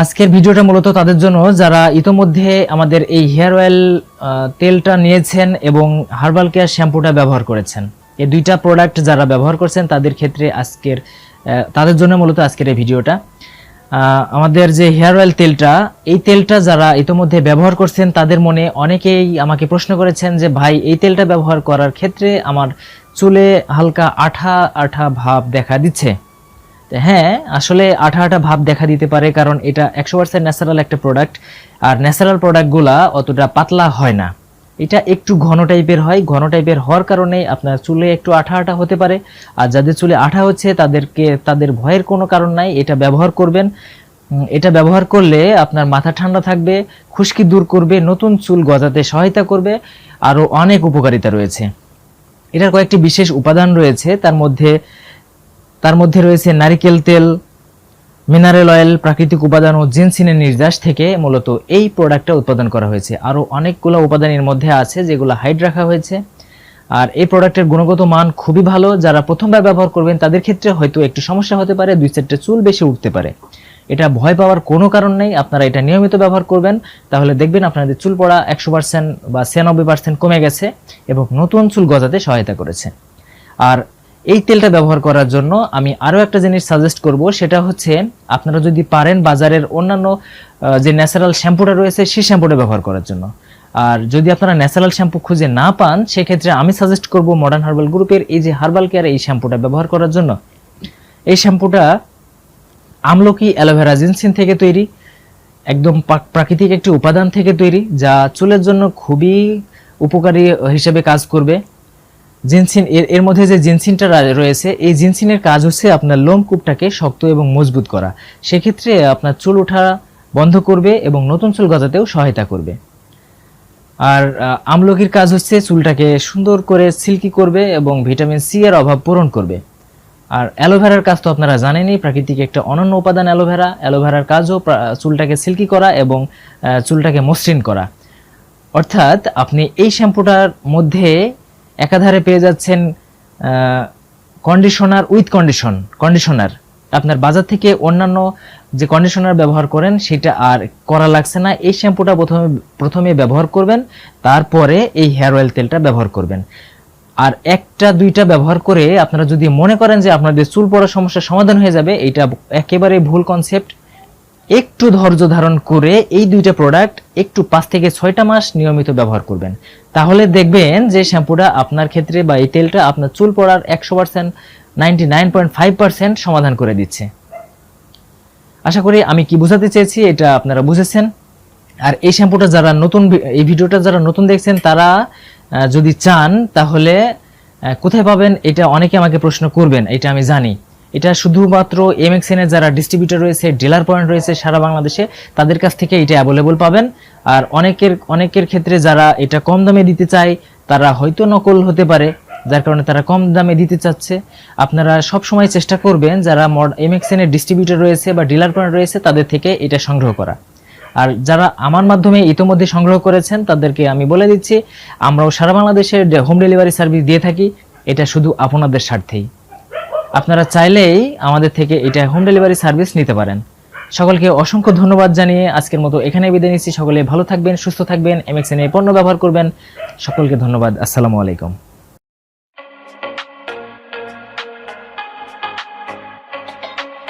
আজকের ভিডিওটা মূলত তাদের জন্য, যারা ইতোমধ্যে আমাদের এই হেয়ার অয়েল তেলটা নিয়েছেন এবং হার্বাল কেয়ার শ্যাম্পুটা ব্যবহার করেছেন। এই দুইটা প্রোডাক্ট যারা ব্যবহার করছেন, তাদের ক্ষেত্রে আজকের তাদের জন্য মূলত আজকের এই ভিডিওটা। আমাদের যে হেয়ার অয়েল তেলটা, এই তেলটা যারা ইতোমধ্যে ব্যবহার করছেন, তাদের মনে অনেকেই আমাকে প্রশ্ন করেছেন যে, ভাই, এই তেলটা ব্যবহার করার ক্ষেত্রে আমার চুলে হালকা আঠা আঠা ভাব দেখা দিচ্ছে? হ্যাঁ আসলে আঠা আঠা ভাব দেখা দিতে পারে, কারণ এটা একশো পার্সেন্ট ন্যাচারাল একটা প্রোডাক্ট আর ন্যাচারাল প্রোডাক্টগুলা অতটা পাতলা হয় না। এটা একটু ঘন টাইপের হয়, ঘন টাইপের হওয়ার কারণে আপনার চুলে একটু আঠা আঠা হতে পারে, আর যাদের চুলে আঠা হচ্ছে, তাদেরকে, তাদের ভয়ের কোনো কারণ নাই, এটা ব্যবহার করবেন। এটা ব্যবহার করলে আপনার মাথা ঠান্ডা থাকবে, খুশকি দূর করবে, নতুন চুল গজাতে সহায়তা করবে আরও অনেক উপকারিতা রয়েছে। এটার কয়েকটি বিশেষ উপাদান রয়েছে, তার মধ্যে তার মধ্যে রয়েছে নারিকেল তেল, মিনারেল অয়েল, প্রাকৃতিক উপাদান ও জিনসিনের নির্যাস থেকে মূলত এই প্রোডাক্টটা উৎপাদন করা হয়েছে। আরও অনেকগুলো উপাদানের মধ্যে আছে যেগুলো হাইড রাখা হয়েছে। আর এই প্রোডাক্টের গুণগত মান খুবই ভালো। যারা প্রথমবার ব্যবহার করবেন, তাদের ক্ষেত্রে হয়তো একটু সমস্যা হতে পারে, দুই চারটে চুল বেশি উঠতে পারে। এটা ভয় পাওয়ার কোনো কারণ নেই। আপনারা এটা নিয়মিত ব্যবহার করবেন। তাহলে দেখবেন আপনাদের চুল পড়া একশো পার্সেন্ট বা ছিয়ানব্বই পার্সেন্ট কমে গেছে এবং নতুন চুল গজাতে সহায়তা করেছে। আর এই তেলটা ব্যবহার করার জন্য আমি আরও একটা জিনিস সাজেস্ট করব, সেটা হচ্ছে আপনারা যদি পারেন বাজারের অন্যান্য যে ন্যাচারাল শ্যাম্পুটা রয়েছে সেই শ্যাম্পুটা ব্যবহার করার জন্য। আর যদি আপনারা ন্যাচারাল শ্যাম্পু খুঁজে না পান, সেক্ষেত্রে আমি সাজেস্ট করব মডার্ন হার্বাল গ্রুপের এই যে হার্বাল কেয়ার এই শ্যাম্পুটা ব্যবহার করার জন্য। এই শ্যাম্পুটা আমলকি, অ্যালোভেরা, জিনসিন থেকে তৈরি, একদম প্রাকৃতিক একটি উপাদান থেকে তৈরি, যা চুলের জন্য খুবই উপকারী হিসেবে কাজ করবে। জিনসিন, এর এর মধ্যে যে জিনসিনটা রয়েছে, এই জিনসিনের কাজ হচ্ছে আপনার লোমকূপটাকে শক্ত এবং মজবুত করা। সেক্ষেত্রে আপনার চুল ওঠা বন্ধ করবে এবং নতুন চুল গজাতেও সহায়তা করবে। আর আমলকির কাজ হচ্ছে চুলটাকে সুন্দর করে সিল্কি করবে এবং ভিটামিন সি এর অভাব পূরণ করবে। আর অ্যালোভেরার কাজ তো আপনারা জানেনই, প্রাকৃতিক একটা অনন্য উপাদান অ্যালোভেরা। অ্যালোভেরার কাজও চুলটাকে সিল্কি করা এবং চুলটাকে মসৃণ করা। অর্থাৎ আপনি এই শ্যাম্পুটার মধ্যে একাধারে পেয়ে যাচ্ছেন কন্ডিশনার উইথ কন্ডিশন কন্ডিশনার আপনার বাজার থেকে অন্যান্য যে কন্ডিশনার ব্যবহার করেন, সেটা আর করা লাগছে না। এই শ্যাম্পুটা প্রথমে প্রথমে ব্যবহার করবেন, তারপরে এই হেয়ার অয়েল তেলটা ব্যবহার করবেন। আর একটা, দুইটা ব্যবহার করে আপনারা যদি মনে করেন যে আপনাদের চুল পড়ার সমস্যার সমাধান হয়ে যাবে এটা একেবারে ভুল কনসেপ্ট একটু ধৈর্য ধারণ করে এই দুইটা প্রোডাক্ট একটু পাঁচ থেকে ছয়টা মাস নিয়মিত ব্যবহার করবেন। তাহলে দেখবেন যে শ্যাম্পুটা আপনার ক্ষেত্রে বা এই তেলটা আপনার চুল পড়ার একশো percent ninety nine point five percent সমাধান করে দিচ্ছে। আশা করি আমি কি বোঝাতে চেয়েছি এটা আপনারা বুঝেছেন। আর এই শ্যাম্পুটা যারা নতুন এই ভিডিওটা যারা নতুন দেখছেন, তারা যদি চান, তাহলে কোথায় পাবেন এটা অনেকে আমাকে প্রশ্ন করবেন, এটা আমি জানি। এটা শুধুমাত্র এমএক্সএন এর যারা ডিস্ট্রিবিউটর রয়েছে ডিলার পয়েন্ট রয়েছে সারা বাংলাদেশে, তাদের কাছ থেকে এটা অ্যাভেলেবল পাবেন। আর অনেকের অনেকের ক্ষেত্রে যারা এটা কম দামে দিতে চায়, তারা হয়তো নকল হতে পারে, যার কারণে তারা কম দামে দিতে চাচ্ছে। আপনারা সব সময় চেষ্টা করবেন যারা এমএক্সএন এর ডিস্ট্রিবিউটর রয়েছে বা ডিলার পয়েন্ট রয়েছে, তাদের থেকে এটা সংগ্রহ করা। আর যারা আমার মাধ্যমে ইতোমধ্যে সংগ্রহ করেছেন, তাদেরকে আমি বলে দিচ্ছি, আমরাও সারা বাংলাদেশের হোম ডেলিভারি সার্ভিস দিয়ে থাকি, এটা শুধু আপনাদের স্বার্থেই। আপনারা চাইলেই আমাদের থেকে এটা হোম ডেলিভারি সার্ভিস নিতে পারেন। সকলকে অসংখ্য ধন্যবাদ জানিয়ে আজকের মতো এখানে বিদায় নিচ্ছি। সকলে ভালো থাকবেন, সুস্থ থাকবেন এমএক্সএন এ পণ্য ব্যবহার করবেন। সকলকে ধন্যবাদ। আসসালামু আলাইকুম।